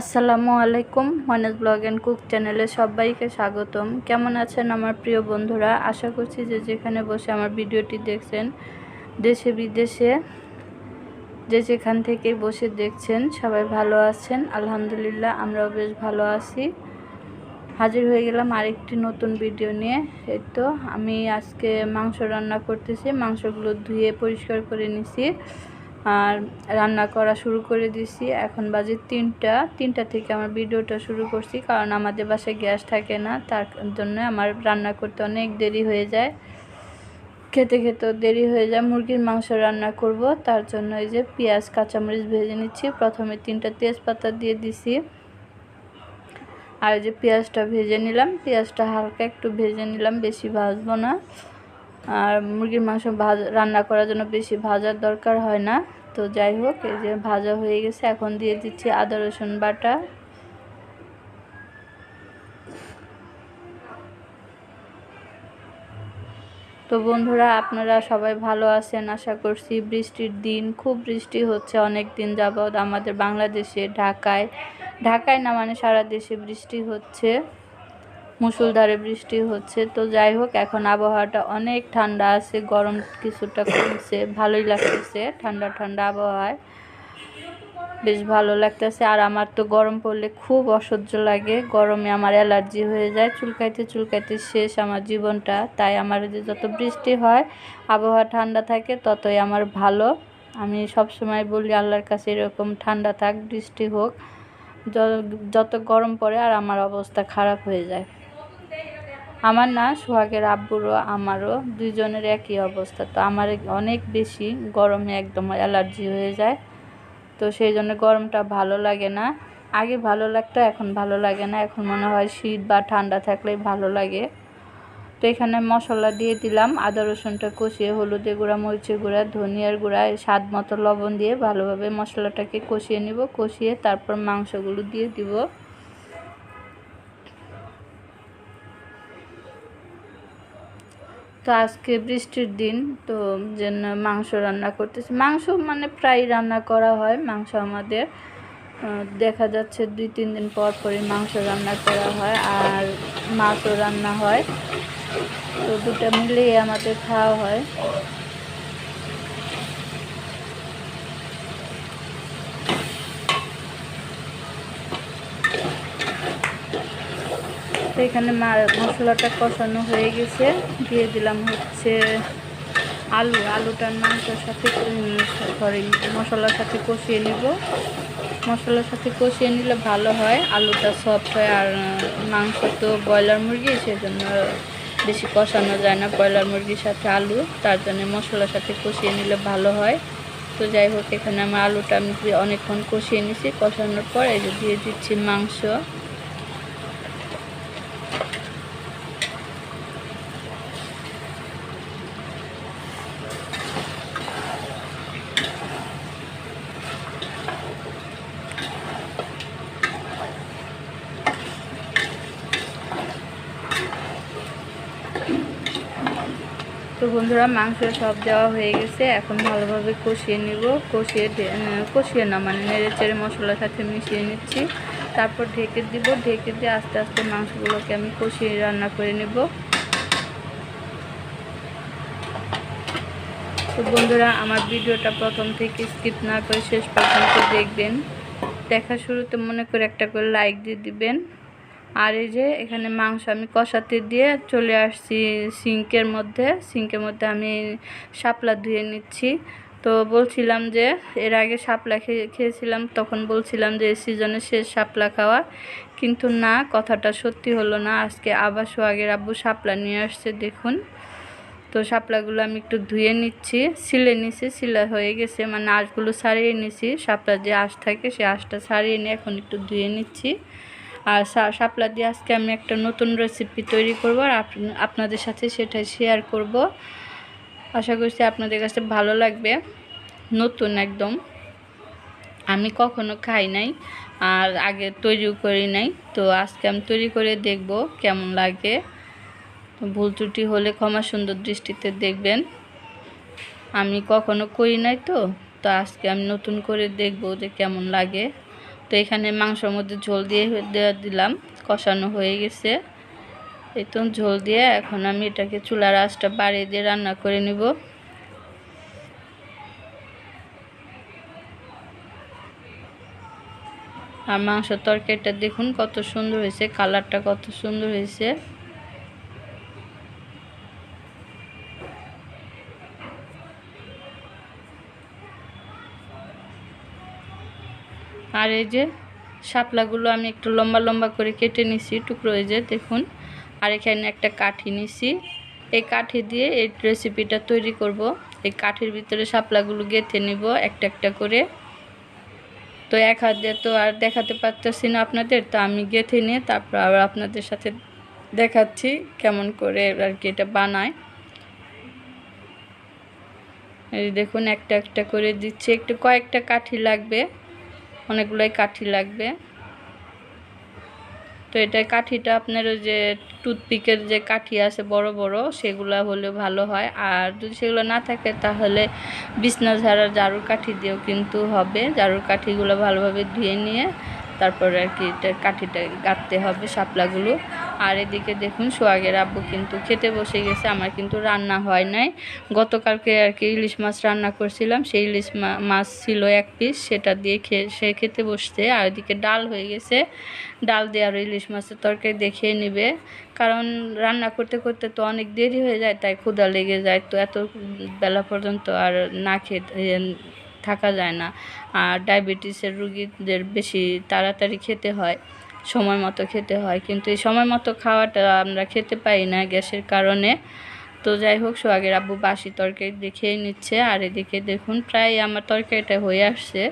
আসসালামু আলাইকুম, মনেজ blog and cook চ্যানেলে সবাইকে স্বাগতম। কেমন আছেন আমার প্রিয় বন্ধুরা? আশা করছি যে যেখানে বসে আমার ভিডিওটি দেখছেন, দেশে বিদেশে যে যেখান থেকে বসে দেখছেন, সবাই ভালো আছেন। আলহামদুলিল্লাহ, আমরাও বেশ ভালো আছি। হাজির হয়ে গেলাম আরেকটি নতুন ভিডিও নিয়ে। এই তো, আমি আজকে মাংস রান্না করতেছি। মাংসগুলো ধুয়ে পরিষ্কার করে নিছি। আর রান্না করা শুরু করে দিছি। এখন বাজে তিনটা তিনটা থেকে আমার ভিডিওটা শুরু করছি, কারণ আমাদের বাসায় গ্যাস থাকে না, তার জন্য আমার রান্না করতে অনেক দেরি হয়ে যায়। খেতে খেতে দেরি হয়ে যায়, মুরগির মাংস রান্না করব, তার জন্য এই যে পেঁয়াজ, কাঁচামরিচ ভেজে নিচ্ছি। প্রথমে তিনটা তেজপাতা দিয়ে দিছি। আর যে পেঁয়াজটা ভেজে নিলাম, পেঁয়াজটা হালকা একটু ভেজে নিলাম, বেশি ভাজবো না। আর মুরগির মাংস ভাজ, রান্না করার জন্য বেশি ভাজার দরকার হয় না। তো যাই হোক, এই যে ভাজা হয়ে গেছে, এখন দিয়ে দিচ্ছি আদা, রসুন বাটা। তো বন্ধুরা, আপনারা সবাই ভালো আছেন? আশা করছি বৃষ্টির দিন, খুব বৃষ্টি হচ্ছে অনেক দিন যাবৎ আমাদের বাংলাদেশে, ঢাকায়। ঢাকায় না মানে সারা দেশে বৃষ্টি হচ্ছে। মুসুলধারে বৃষ্টি হচ্ছে। তো যাই হোক, এখন আবহাওয়াটা অনেক ঠান্ডা আছে, গরম কিছুটা কমছে, ভালোই লাগতেছে, ঠান্ডা ঠান্ডা আবহাওয়ায়। বেশ ভালো লাগতেছে। আর আমার তো গরম পড়লে খুব অসহ্য লাগে, গরমে আমার অ্যালার্জি হয়ে যায়। চুলকাইতে চুলকাইতে শেষ আমার জীবনটা। তাই আমার যে যত বৃষ্টি হয়, আবহাওয়া ঠান্ডা থাকে, ততই আমার ভালো। আমি সব সময় বলি, আল্লাহর কাছে এরকম ঠান্ডা থাক, বৃষ্টি হোক যত গরম পড়ে আর আমার অবস্থা খারাপ হয়ে যায়। আমার না, সোহাগের আব্বুরও, আমারও দুইজনের একই অবস্থা। তো আমার অনেক বেশি গরমে একদম অ্যালার্জি হয়ে যায়। তো সেই জন্য গরমটা ভালো লাগে না। আগে ভালো লাগতো, এখন ভালো লাগে না। এখন মনে হয় শীত বা ঠান্ডা থাকলেই ভালো লাগে। তো এখানে মশলা দিয়ে দিলাম, আদা, রসুনটা কষিয়ে হলুদের গুঁড়া, মরিচের গুঁড়া, ধনিয়ার গুঁড়া, স্বাদ মতো লবণ দিয়ে ভালোভাবে মশলাটাকে কষিয়ে নিব। কষিয়ে তারপর মাংসগুলো দিয়ে দিব। তো আজকে বৃষ্টির দিন, তো জন্য মাংস রান্না করতেছি। মাংস মানে প্রায় রান্না করা হয়, মাংস আমাদের। দেখা যাচ্ছে দুই, তিন দিন পর পরই মাংস রান্না করা হয় আর মাছও রান্না হয়। তো দুটা মিলেই আমাদের খাওয়া হয়। তো এখানে মশলাটা কষানো হয়ে গেছে। দিয়ে দিলাম হচ্ছে আলু। আলুটার মাংসের সাথে সরি মশলার সাথে কষিয়ে নিব। মশলার সাথে কষিয়ে নিলে ভালো হয়। আলুটা সফট হয় আর মাংস তো ব্রয়লার মুরগি, সেজন্য বেশি কষানো যায় না ব্রয়লার মুরগির সাথে আলু। তার জন্য মশলার সাথে কষিয়ে নিলে ভালো হয়। তো যাই হোক, এখানে আমার আলুটা আমি অনেকক্ষণ কষিয়ে নিছি। কষানোর পর এই যে দিয়ে দিচ্ছি মাংস। তো বন্ধুরা, মাংস সব দেওয়া হয়ে গেছে। এখন ভালোভাবে কষিয়ে নিব। কষিয়ে কষিয়ে না মানে নেড়ে চেড়ে মশলার সাথে মিশিয়ে নিচ্ছি। তারপর ঢেকে দিব। ঢেকে দিয়ে আস্তে আস্তে মাংসগুলোকে আমি কষিয়ে রান্না করে নেব। তো বন্ধুরা, আমার ভিডিওটা প্রথম থেকে স্কিপ না করে শেষ পর্যন্ত দেখবেন। দেখা শুরুতে মনে করে একটা করে লাইক দিয়ে দিবেন। আর এই যে এখানে মাংস আমি কষাতে দিয়ে চলে আসছি সিঙ্কের মধ্যে। সিঙ্কের মধ্যে আমি শাপলা ধুয়ে নিচ্ছি। তো বলছিলাম যে এর আগে শাপলা খেয়ে, খেয়েছিলাম, তখন বলছিলাম যে সিজনে শেষ শাপলা খাওয়া। কিন্তু না, কথাটা সত্যি হলো না। আজকে আবার সোহাগের আব্বু শাপলা নিয়ে আসছে, দেখুন। তো শাপলাগুলো আমি একটু ধুয়ে নিচ্ছি। সিলে নিছি, সিলা হয়ে গেছে। মানে আঁশগুলো ছাড়িয়ে নিছি। শাপলা যে আঁশ থাকে, সে আঁশটা ছাড়িয়ে নিয়ে এখন একটু ধুয়ে নিচ্ছি। আর শাপলা দিয়ে আজকে আমি একটা নতুন রেসিপি তৈরি করব আর আপনাদের সাথে সেটা শেয়ার করব। আশা করছি আপনাদের কাছে ভালো লাগবে। নতুন একদম। আমি কখনো খাই নাই আর আগে তৈরিও করি নাই। তো আজকে আমি তৈরি করে দেখব কেমন লাগে। ভুল ত্রুটি হলে ক্ষমা সুন্দর দৃষ্টিতে দেখবেন। আমি কখনো করি নাই তো। তো আজকে আমি নতুন করে দেখব যে কেমন লাগে। তো এখানে মাংসর মধ্যে ঝোল দিয়ে দিলাম। কষানো হয়ে গেছে। এই তো ঝোল দিয়ে এখন আমি এটাকে চুলার আঁচটা বাড়িয়ে দিয়ে রান্না করে নিব। আর মাংস তরকারিটা দেখুন কত সুন্দর হয়েছে, কালারটা কত সুন্দর হয়েছে। আর এই যে শাপলাগুলো আমি একটু লম্বা লম্বা করে কেটে নিছি, টুকরো হয়ে যে দেখুন। আর এখানে একটা কাঠি নিছি। এই কাঠি দিয়ে এই রেসিপিটা তৈরি করব। এই কাঠির ভিতরে শাপলাগুলো গেঁথে নিব একটা একটা করে। তো এক হাত তো আর দেখাতে পারতেছি না আপনাদের, তো আমি গেঁথে নিয়ে তারপর আবার আপনাদের সাথে দেখাচ্ছি কেমন করে আর কি এটা বানায়। এই দেখুন, একটা একটা করে দিচ্ছি। একটু কয়েকটা কাঠি লাগবে। অনেকগুলোই কাঠি লাগবে। তো এটা কাঠিটা আপনার ওই যে টুথপিকের যে কাঠি আছে বড় বড়, সেগুলো হলে ভালো হয়। আর যদি সেগুলো না থাকে তাহলে বিছনা ঝাড়ার জারুর কাঠি দিয়েও কিন্তু হবে। জারুর কাঠিগুলো ভালোভাবে ধুয়ে নিয়ে তারপরে আর কি এটা কাঠিটা গাঁথতে হবে, শাপলাগুলো। আর এদিকে দেখুন সোয়াগের আব্বু কিন্তু খেতে বসে গেছে, আমার কিন্তু রান্না হয় নাই। গতকালকে আর কি ইলিশ মাছ রান্না করছিলাম, সেই ইলিশ মাছ ছিল এক পিস, সেটা দিয়ে খেয়ে সে খেতে বসছে। আর এদিকে ডাল হয়ে গেছে, ডাল দিয়ে আরও ইলিশ মাছের তরকারি দেখিয়ে নিবে। কারণ রান্না করতে করতে তো অনেক দেরি হয়ে যায়, তাই ক্ষুদা লেগে যায়। তো এত বেলা পর্যন্ত আর না খেয়ে থাকা যায় না। আর ডায়াবেটিসের রুগীদের বেশি তাড়াতাড়ি খেতে হয়। সময় মতো খেতে হয়। কিন্তু এই সময় মতো খাওয়াটা আমরা খেতে পাই না গ্যাসের কারণে। তো যাই হোক, সোহাগের আব্বু বাসি তরকারি দেখেই নিচ্ছে। আর এদিকে দেখুন, প্রায় আমার তরকারিটা হয়ে আসছে।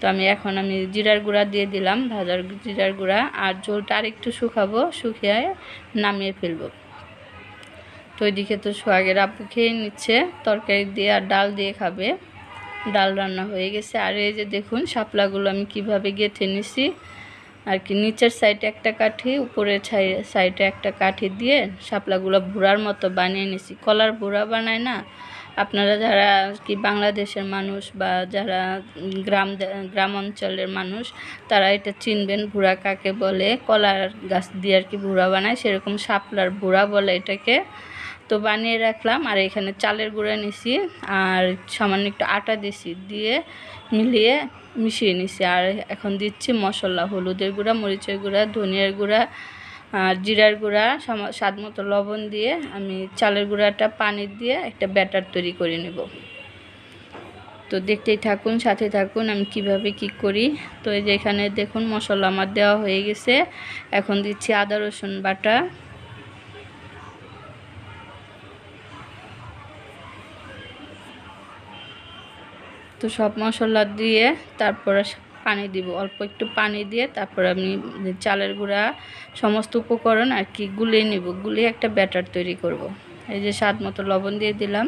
তো আমি এখন আমি জিরার গুঁড়া দিয়ে দিলাম, ভাজার জিরার গুঁড়া। আর ঝোলটা আরেকটু শুকাবো, শুকিয়ে নামিয়ে ফেলব। তো ওইদিকে তো সোহাগের আব্বু খেয়ে নিচ্ছে, তরকারি দিয়ে আর ডাল দিয়ে খাবে। ডাল রান্না হয়ে গেছে। আর এই যে দেখুন, শাপলাগুলো আমি কীভাবে গেঁথে নিছি। আর কি, নিচের সাইডে একটা কাঠি, উপরের সাইডে একটা কাঠি দিয়ে শাপলাগুলো ভুড়ার মতো বানিয়ে নিছি। কলার ভুড়া বানায় না? আপনারা যারা কি বাংলাদেশের মানুষ বা যারা গ্রাম গ্রাম অঞ্চলের মানুষ, তারা এটা চিনবেন। ভুড়া কাকে বলে? কলার গাছ দিয়ে আর কি ভুড়া বানায়। সেরকম শাপলার ভুড়া বলে এটাকে। তো বানিয়ে রাখলাম আর এখানে চালের গুঁড়া নিছি আর সামান্য একটু আটা দিছি, দিয়ে মিলিয়ে মিশিয়ে নিছি। আর এখন দিচ্ছি মশলা, হলুদের গুঁড়া, মরিচের গুঁড়া, ধনিয়ার গুঁড়া, আর জিরার গুঁড়া স্বাদ মতো লবণ দিয়ে আমি চালের গুঁড়াটা পানি দিয়ে একটা ব্যাটার তৈরি করে নেব। তো দেখতেই থাকুন, সাথে থাকুন আমি কীভাবে কি করি। তো এই যে এখানে দেখুন মশলা আমার দেওয়া হয়ে গেছে। এখন দিচ্ছি আদা, রসুন বাটা। তো সব মশলা দিয়ে তারপরে পানি দিব। অল্প একটু পানি দিয়ে তারপর আমি চালের গুঁড়া, সমস্ত উপকরণ আর কি গুলিয়ে নিব। গুলিয়ে একটা ব্যাটার তৈরি করব। এই যে স্বাদ মতো লবণ দিয়ে দিলাম।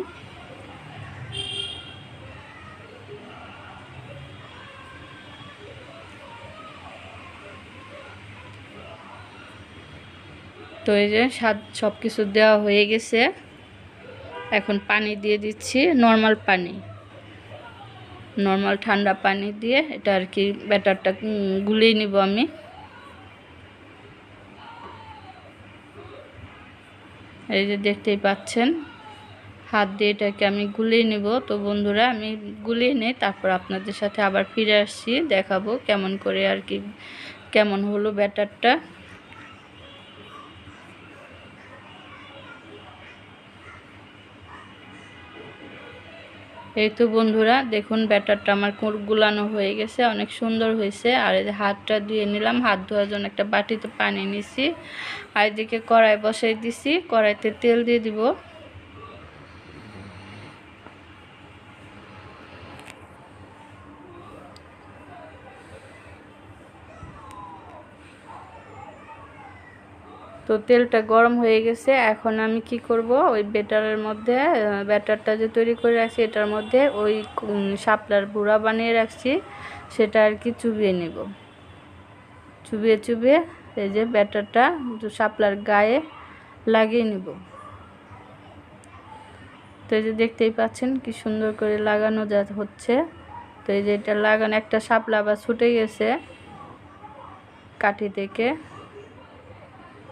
তো এই যে স্বাদ সব কিছু দেওয়া হয়ে গেছে। এখন পানি দিয়ে দিচ্ছি, নর্মাল পানি। নর্মাল ঠান্ডা পানি দিয়ে এটা আর কি ব্যাটারটা গুলিয়ে নিব আমি। এই যে দেখতেই পাচ্ছেন, হাত দিয়ে এটাকে আমি গুলিয়ে নিব। তো বন্ধুরা, আমি গুলিয়ে নিই তারপর আপনাদের সাথে আবার ফিরে আসছি, দেখাবো কেমন করে আর কি, কেমন হলো ব্যাটারটা। এই তো বন্ধুরা, দেখুন ব্যাটারটা আমার গুলানো হয়ে গেছে, অনেক সুন্দর হয়েছে। আর এই যে হাতটা ধুয়ে নিলাম, হাত ধোয়ার জন্য একটা বাটিতে পানি নিছি। আর এদিকে কড়াই বসাই দিছি, কড়াইতে তেল দিয়ে দিব। তো তেলটা গরম হয়ে গেছে। এখন আমি কি করব? ওই বেটারের মধ্যে ব্যাটারটা যে তৈরি করে রাখছি, এটার মধ্যে ওই শাপলার বুড়া বানিয়ে রাখছি, সেটা আর কি চুবিয়ে নেব। চুবিয়ে চুবিয়ে এই যে ব্যাটারটা শাপলার গায়ে লাগিয়ে নেব। তো এই যে দেখতেই পাচ্ছেন কি সুন্দর করে লাগানো যা হচ্ছে। তো এই যে এটা লাগানো, একটা শাপলা আবার ছুটে গেছে কাঠি থেকে।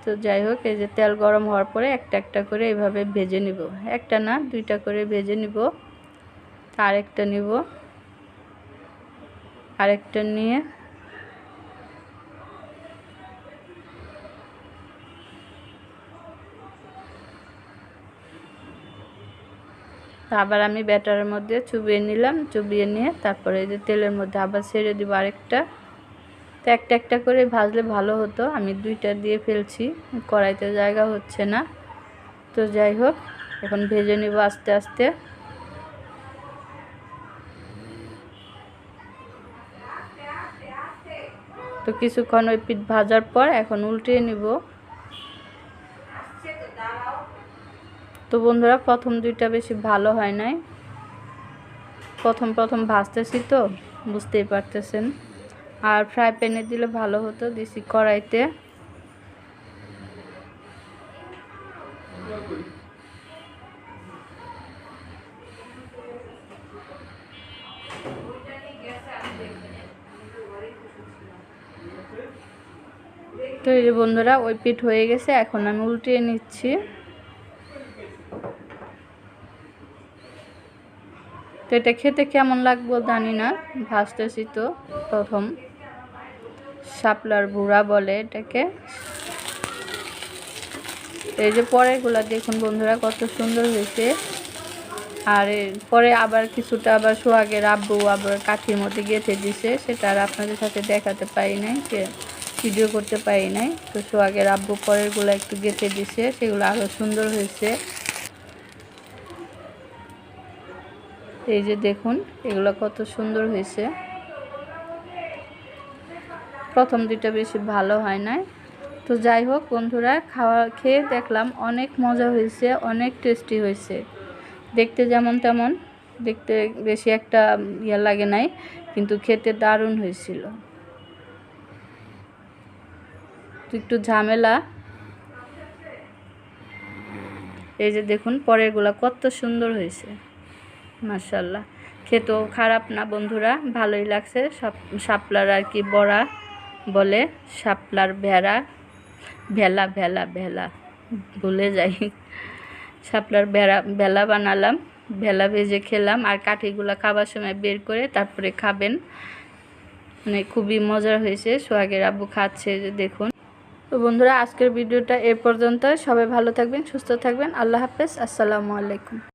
তো যাই হোক, এই যে তেল গরম হওয়ার পরে একটা একটা করে এইভাবে ভেজে নিব। একটা না, দুইটা করে ভেজে নিব। আরেকটা নিব। আরেকটা নিয়ে আবার আমি ব্যাটারের মধ্যে চুবিয়ে নিলাম, চুবিয়ে নিয়ে তারপরে এই যে তেলের মধ্যে আবার ছেড়ে দিব আরেকটা। তো একটা একটা করে ভাজলে ভালো হতো। আমি দুইটা দিয়ে ফেলছি, কড়াইতে জায়গা হচ্ছে না। তো যাই হোক, এখন ভেজে নিব আস্তে আস্তে। তো কিছুক্ষণ ওই পিঠ ভাজার পর এখন উল্টিয়ে নিব। তো বন্ধুরা, প্রথম দুইটা বেশি ভালো হয় নাই। প্রথম প্রথম ভাজতেছি তো, বুঝতেই পারতেছেন। আর ফ্রাই প্যানে দিলে ভালো হতো দিছি কড়াইতে। তো এই বন্ধুরা, ওই পিঠ হয়ে গেছে, এখন আমি উল্টিয়ে নিচ্ছি। তো এটা খেতে কেমন লাগবো জানি না, ভাজতেছি তো প্রথম। শাপলার ভুড়া বলে এটাকে। এই যে পরেরগুলা দেখুন বন্ধুরা, কত সুন্দর হয়েছে। আর পরে আবার কিছুটা আবার সোহাগের আব্বু আবার কাঠির মধ্যে গেঁথে দিছে, সেটা আর আপনাদের সাথে দেখাতে পারি নাই যে ভিডিও করতে পারি নাই। তো সোহাগের আব্বু পরেরগুলো একটু গেঁথে দিছে, সেগুলো আরও সুন্দর হয়েছে। এই যে দেখুন, এগুলো কত সুন্দর হয়েছে। প্রথম দুইটা বেশি ভালো হয় নাই। তো যাই হোক বন্ধুরা, খাওয়া খেয়ে দেখলাম অনেক মজা হয়েছে, অনেক টেস্টি হয়েছে। দেখতে যেমন তেমন, দেখতে বেশি একটা ইয়ে লাগে নাই, কিন্তু খেতে দারুণ হয়েছিল। একটু ঝামেলা। এই যে দেখুন, পরেরগুলা কত সুন্দর হয়েছে। মার্শাল্লাহ খেতেও খারাপ না বন্ধুরা, ভালোই লাগছে। সব সাপলার আর কি বড়া। বলে, শাপলার ভেড়া, ভেলা ভেলা ভেলা, ভুলে যাই। শাপলার ভেড়া, ভেলা বানালাম, ভেলা ভেজে খেলাম, আর কাঠিগুলো খাবার সময় বের করে তারপরে খাবেন। মানে খুবই মজার হয়েছে, সোহাগের আব্বু খাচ্ছে দেখুন। তো বন্ধুরা, আজকের ভিডিওটা এ পর্যন্ত সবাই ভালো থাকবেন, সুস্থ থাকবেন। আল্লাহ হাফেজ, আসসালামু আলাইকুম।